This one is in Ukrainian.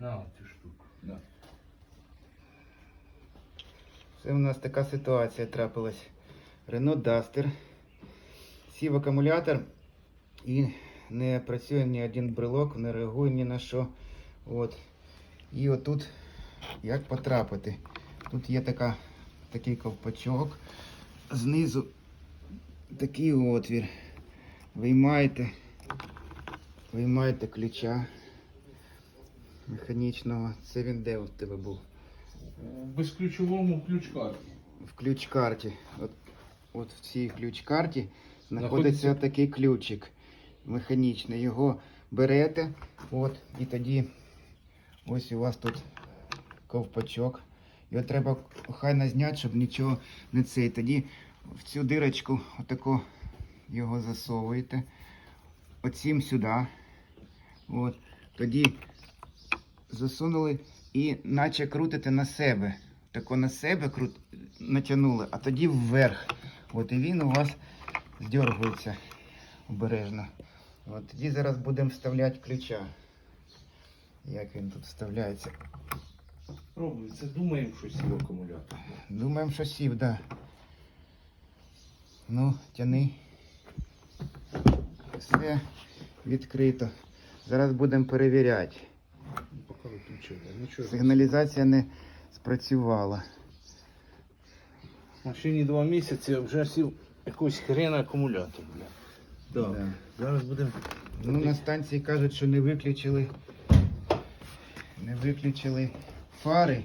На цю штуку. Да. Це у нас така ситуація трапилась. Renault Duster. Сів акумулятор і не працює ні один брелок, не реагує ні на що. От. І отут як потрапити? Тут є така, такий ковпачок. Знизу такий отвір. Виймаєте, виймаєте ключа механічного. Це він де у тебе був? В безключовому ключ-карті. в ключ-карті. От, от в цій ключ-карті знаходиться Знаходиться- такий ключик механічний. Його берете, от, і тоді ось у вас тут ковпачок. Його треба охайно зняти, щоб нічого не цей. Тоді в цю дирочку отако його засовуєте. Оцім сюди. От. Тоді засунули і наче крутите на себе. Тако на себе крут... натягнули, а тоді вверх. От і він у вас здергується обережно. От тоді зараз будемо вставляти ключа. Як він тут вставляється? Пробуй, це думаємо, що сів акумулятор. Думаємо, що сів, да. Ну, тяни. Все відкрито. Зараз будемо перевіряти. Поки. Нічого. Сигналізація не спрацювала. Машині два місяці а вже сів якийсь хрена акумулятор, бля. Так. Да. Зараз будемо. Ну, на станції кажуть, що не виключили. Не виключили фари.